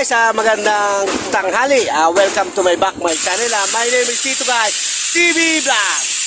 Guys, ah, magandang tanghali. Ah, welcome to my back, my channel. Ah, my name is Tito guys, TV Vlog.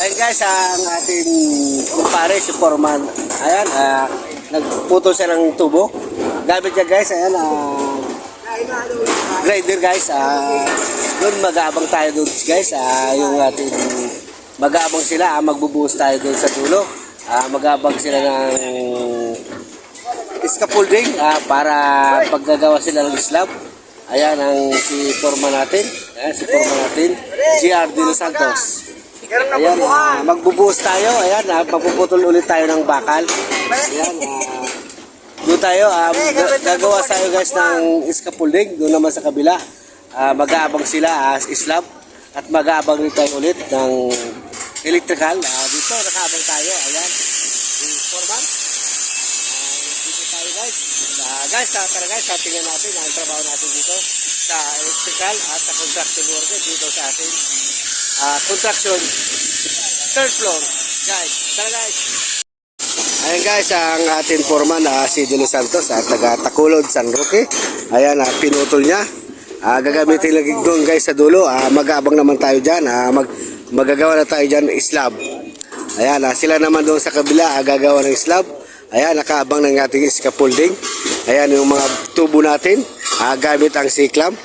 Ayun guys, ang ating kumpare, si Foreman. Ayan, ah, nagputol siya ng tubo. Gamit niya guys, ayan, ah, grinder guys. Ah, doon mag-aabang tayo doon guys. Ah, yung ating mag-aabang sila, ah, magbubuhos tayo doon sa dulo. Ah, mag-aabang sila ng scaffolding ah, para paggagawa sila ng slab. Ayan ang si Foreman natin. Ayan si Foreman natin. GR De Los Santos. Ayan, ah, magbubuhos tayo. Ayan, ah, magpuputol ulit tayo ng bakal. Ayan, ah, doon tayo, ga- gagawa tayo guys ng scaffolding. Doon naman sa kabila. Ah, mag-aabang sila as slab. At mag-aabang rin tayo ulit ng electrical. Ah, dito, nakaabang tayo. Ayan. Si Foreman. Ah, dito tayo guys. Ah, guys, tara guys, ah, tingnan natin ang trabaho natin dito sa electrical at sa construction worker dito sa atin. Ah, construction third floor. Guys, tara guys. Ayan guys, ang ating foreman na si De Los Santos at taga Takulod, San Roque. Ayan, ah, pinutol niya. Ah, gagamitin lagi doon guys sa dulo. Ah, mag-aabang naman tayo dyan. Ah, mag magagawa na tayo dyan slab. Ayan, ah, sila naman doon sa kabila ah, gagawa ng slab. Ayan, nakaabang ng ating scaffolding. Ayan yung mga tubo natin. Ah, gamit ang siklam.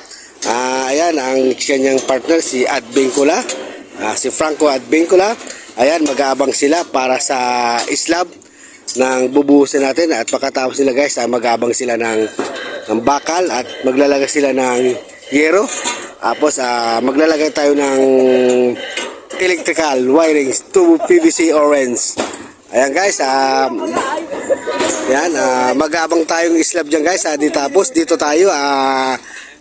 Ah, ayan ang kanyang partner si Ad Bincula. Ah, si Franco Ad Bincula. Ayan, mag-aabang sila para sa slab ng bubuhusan natin at pagkatapos nila guys, ah, mag-aabang sila ng, ng bakal at maglalagay sila ng yero. Tapos ah, maglalagay tayo ng electrical wirings, tubo PVC orange. Ayan guys, ah yan, ah, mag-aabang tayong slab dyan guys. Ah, di tapos dito tayo, ah,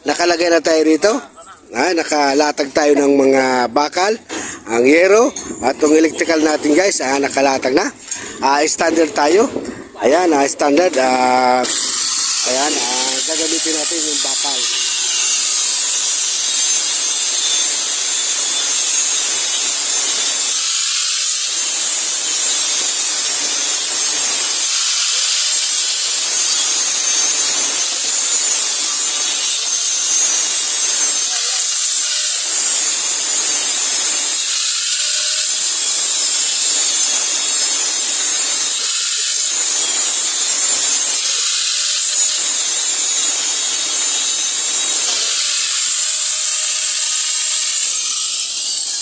nakalagay na tayo rito. Ah, nakalatag tayo ng mga bakal, ang yero, at yung electrical natin guys, ah, nakalatag na. Ah, standard tayo. Ayan, ah, standard. Ah, ayan, ah, gagamitin natin yung bakal.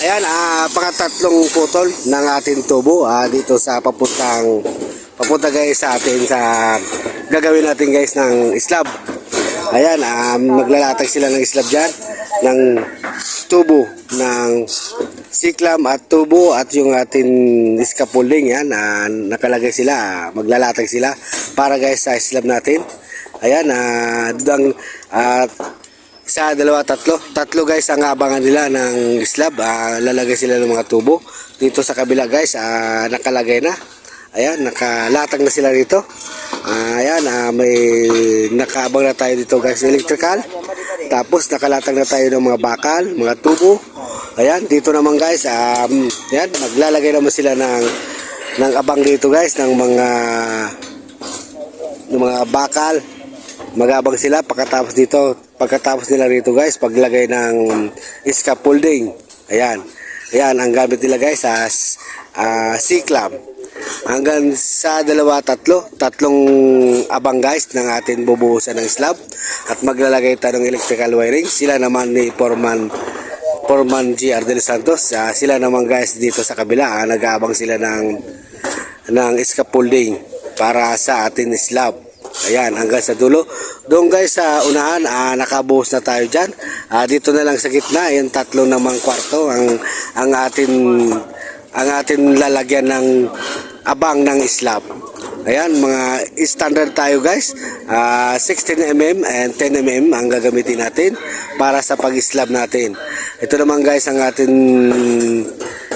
Ayan, ah, pangatlong putol ng ating tubo ah, dito sa papuntang papunta guys sa atin sa gagawin natin guys ng slab. Ayan, ah, maglalatag sila ng slab dyan ng tubo ng siklam at tubo at yung ating scaffolding yan ah, nakalagay sila ah, maglalatag sila para guys sa slab natin. Ayan, ah, ang ah, sa dalawa, tatlo. Tatlo guys ang abangan nila ng slab. Ah, lalagay sila ng mga tubo. Dito sa kabila guys, ah, nakalagay na. Ayan, nakalatag na sila dito. Ah, ayan, ah, may nakaabang na tayo dito guys, electrical. Tapos nakalatag na tayo ng mga bakal, mga tubo. Ayan, dito naman guys, um, ayan, maglalagay naman sila ng ng abang dito guys, ng mga ng mga bakal, magabang sila pagkatapos dito pagkatapos nila rito guys paglagay ng scaffolding. Ayan. Ayan ang gamit nila guys sa uh, C-clam hanggang sa dalawa tatlo tatlong abang guys ng atin bubuhusan ng slab at maglalagay tayo ng electrical wiring. Sila naman ni Foreman Foreman GR Del Santos. Ah, sila naman guys dito sa kabila, ah, nag-aabang sila ng ng scaffolding para sa atin slab. Ayan, hanggang sa dulo. Doon guys sa unahan, ah, nakabuhos na tayo dyan. Ah, dito na lang sa gitna, yung tatlo namang kwarto ang ang atin ang atin lalagyan ng abang ng slab. Ayan, mga standard tayo guys. Ah, 16mm and 10mm ang gagamitin natin para sa pag-slab natin. Ito naman guys ang atin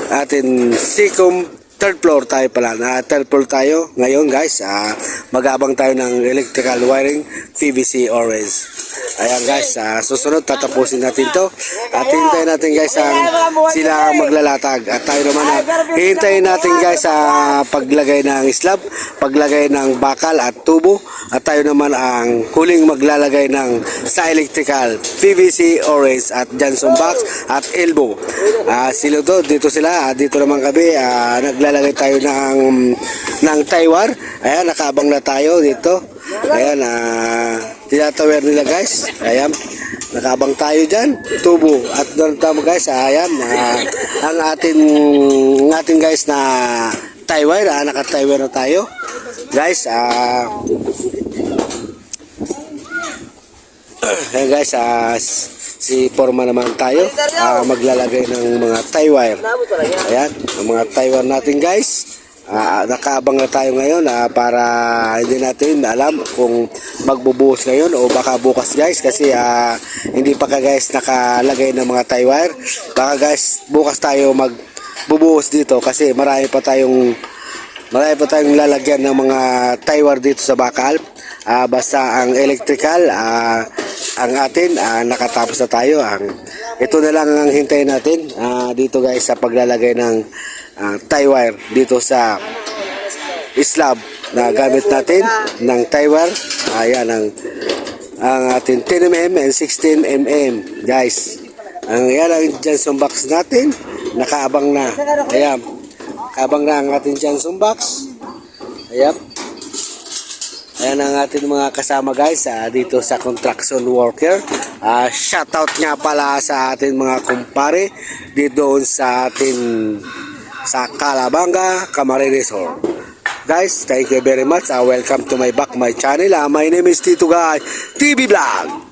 atin sikum third floor tayo pala. Na third floor tayo ngayon guys. Ah, mag-abang tayo ng electrical wiring PVC orange. Ayan guys, ah, susunod tatapusin natin to. At hintayin natin guys ang sila maglalatag. At tayo naman ah, hintayin natin guys sa paglagay ng slab, paglagay ng bakal at tubo. At tayo naman ang huling maglalagay ng sa electrical PVC orange at Johnson box at elbow. Ah, sila to, dito sila, ah, dito naman kami ah, naglalagay tayo ng ng Taiwan. Ayan, nakaabang na tayo dito. Ayan, ah, tinatawer nila guys. Ayan, nakabang tayo dyan. Tubo. At doon tama guys, ayan, ah, ang ating, ang ating guys na Taiwan, ah, naka-Taiwan na tayo. Guys, ah, ayan guys, ah, si Forma naman tayo. Ah, maglalagay ng mga tie wire. Ayan, ang mga tie wire natin guys. Ah, nakaabang na tayo ngayon ah, para hindi natin alam kung magbubuhos ngayon o baka bukas guys kasi ah, hindi pa ka guys nakalagay ng mga tie wire. Baka guys bukas tayo magbubuhos dito kasi marami pa tayong marami pa tayong lalagyan ng mga tie wire dito sa bakal. Ah, basta ang electrical ah, ang atin ah, nakatapos na tayo ang ito na lang ang hintayin natin ah, dito guys sa paglalagay ng ah, tie wire dito sa slab na gamit natin ng tie wire. Ayan ang ang ating 10mm and 16mm guys ang yan ang Johnson box natin. Nakaabang na. Ayan. Kabang na ang ating Johnson box. Ayan. Ayan ang ating mga kasama guys ah, dito sa construction worker. Ah, shoutout nga pala sa ating mga kumpare dito sa ating sa Calabanga, Camarines Hall. Guys, thank you very much. Ah, welcome to my back my channel. Ah, my name is Tito Guy TV Vlog.